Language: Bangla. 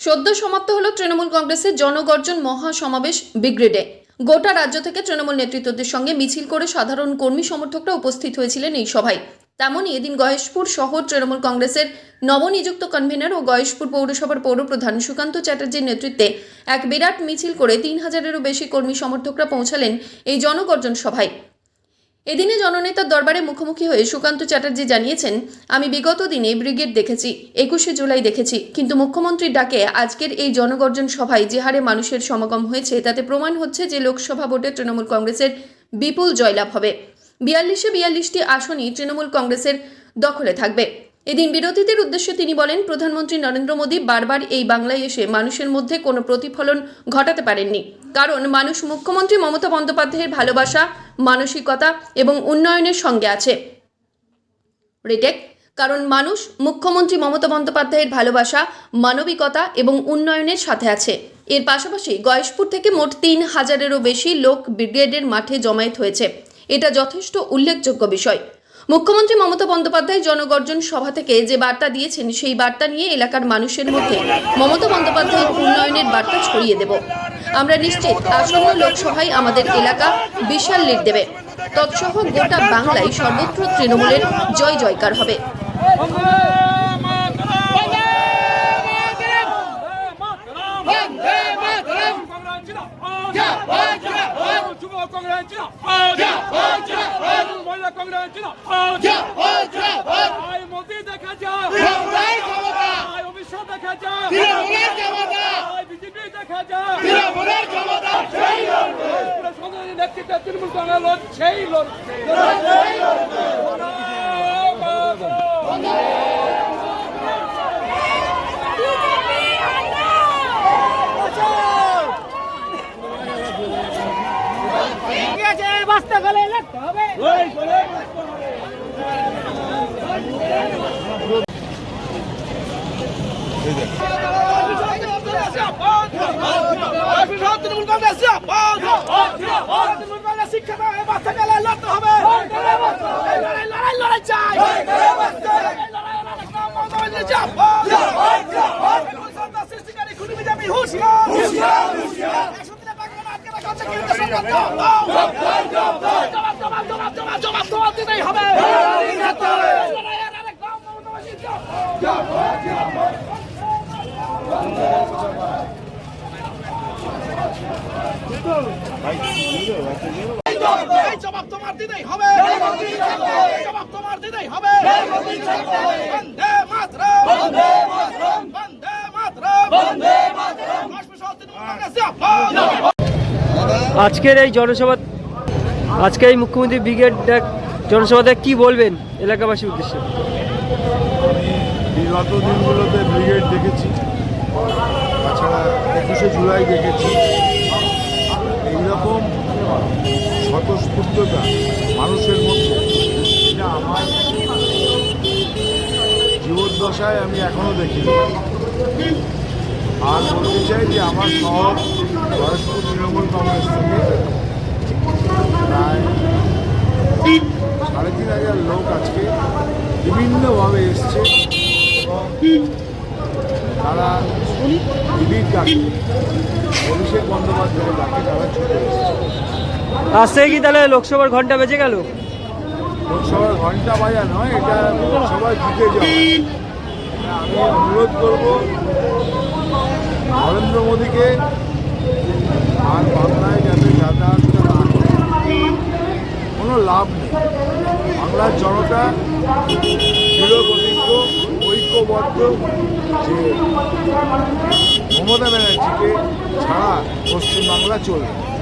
সদ্য সমাপ্ত হলো তৃণমূল কংগ্রেসের জনগর্জন মহা সমাবেশ ব্রিগেডে গোটা রাজ্য থেকে তৃণমূল নেতৃত্বদের সঙ্গে মিছিল করে সাধারণ কর্মী সমর্থকরা উপস্থিত হয়েছিলেন এই সভায়। তেমনই এদিন গয়েশপুর শহর তৃণমূল কংগ্রেসের নবনিযুক্ত কনভেনর ও গয়েশপুর পৌরসভার পৌরপ্রধান সুকান্ত চ্যাটার্জির নেতৃত্বে এক বিরাট মিছিল করে তিন হাজারেরও বেশি কর্মী সমর্থকরা পৌঁছালেন এই জনগর্জন সভায়। এদিনে জননেতার দরবারে মুখোমুখি হয়ে সুকান্ত চ্যাটার্জি জানিয়েছেন, আমি বিগত দিনে ব্রিগেড দেখেছি, একুশে জুলাই দেখেছি, কিন্তু মুখ্যমন্ত্রীর ডাকে আজকের এই জনগর্জন সভায় যে হারে মানুষের সমাগম হয়েছে, তাতে প্রমাণ হচ্ছে যে লোকসভা ভোটে তৃণমূল কংগ্রেসের বিপুল জয়লাভ হবে। বিয়াল্লিশে বিয়াল্লিশটি আসনই তৃণমূল কংগ্রেসের দখলে থাকবে। এদিন বিরোধীদের উদ্দেশ্যে তিনি বলেন, প্রধানমন্ত্রী নরেন্দ্র মোদী বারবার এই বাংলায় এসে মানুষের মধ্যে কোনো প্রতিফলন ঘটাতে পারেননি। কারণ মানুষ মুখ্যমন্ত্রী মমতা বন্দ্যোপাধ্যায়ের ভালোবাসা, মানসিকতা এবং উন্নয়নের সঙ্গে আছে। কারণ মানুষ মুখ্যমন্ত্রী মমতা বন্দ্যোপাধ্যায়ের ভালোবাসা, মানবিকতা এবং উন্নয়নের সাথে আছে। এর পাশাপাশি গয়েশপুর থেকে মোট তিন হাজারেরও বেশি লোক ব্রিগেডের মাঠে জমায়েত হয়েছে। এটা যথেষ্ট উল্লেখযোগ্য বিষয়। মুখ্যমন্ত্রী মমতা বন্দ্যোপাধ্যায় জনগর্জন সভা থেকে যে বার্তা দিয়েছেন সেই বার্তা নিয়ে এলাকার মানুষের মধ্যে মমতা বন্দ্যোপাধ্যায়ের উন্নয়নের বার্তা ছড়িয়ে দেব আমরা নিশ্চিত আসন্ন লোকসভায় আমাদের এলাকা বিশাল লিড দেবে তৎসহ গোটা বাংলায় সর্বত্র তৃণমূলের জয় জয়কার হবে মোদী দেখা যায় অভিষেক দেখা যায় বিজেপি দেখা যায় তৃণমূল কংগ্রেস লড়ছেই লড়ছে বাঁচতে গেলে লাগতে হবে তৃণমূল কংগ্রেস তৃণমূল কংগ্রেস শিক্ষা বাচ্চা গেলে লড়তে হবে। খুনি বিজেপি হুঁশিয়ার জবাব জবাব দিতেই হবে লড়াইয়ের আরেক নাম মমতা ব্যানার্জি। এই জবাব তোমার দিতেই হবে। জবাব তোমার দিতেই হবে। বন্দে মাতরম। বন্দে মাতরম। বন্দে মাতরম। বন্দে মাতরম। রাষ্ট্রসহ তৃণমূল কংগ্রেস জিন্দাবাদ। আজকের এই জনসভা আজকে এই মুখ্যমন্ত্রী ব্রিগেড ডাক জনসভাতে কি বলবেন এলাকাবাসীর উদ্দেশ্যে? বিগত দিনগুলোতে ব্রিগেড দেখেছি তাছাড়া একুশে জুলাই দেখেছি। স্বতঃস্ফূর্ততা মানুষের মধ্যে। এটা আমার জীবদ্দশায় আমি এখনও দেখিনি। আর বলতে চাই যে আমার শহর বয়স্ক তৃণমূল কংগ্রেস থেকে প্রায় সাড়ে তিন হাজার লোক আজকে বিভিন্নভাবে এসছে তারা দিদির ডাকে অভিষেক বন্দ্যোপাধ্যায়ের ডাকে তারা ছুটে এসছে। থেকে কি তাহলে লোকসভার ঘণ্টা বেজে গেল? লোকসভার ঘণ্টা বাজা নয়, এটা লোকসভায় জিতে যাওয়া আমি অনুরোধ করব নরেন্দ্র মোদীকে আর বাংলায় যাতে করে কোনো লাভ নেই। বাংলার জনতা দৃঢ়প্রতিজ্ঞ, ঐক্যবদ্ধ যে মমতা ব্যানার্জিকে ছাড়া পশ্চিমবাংলা চলবে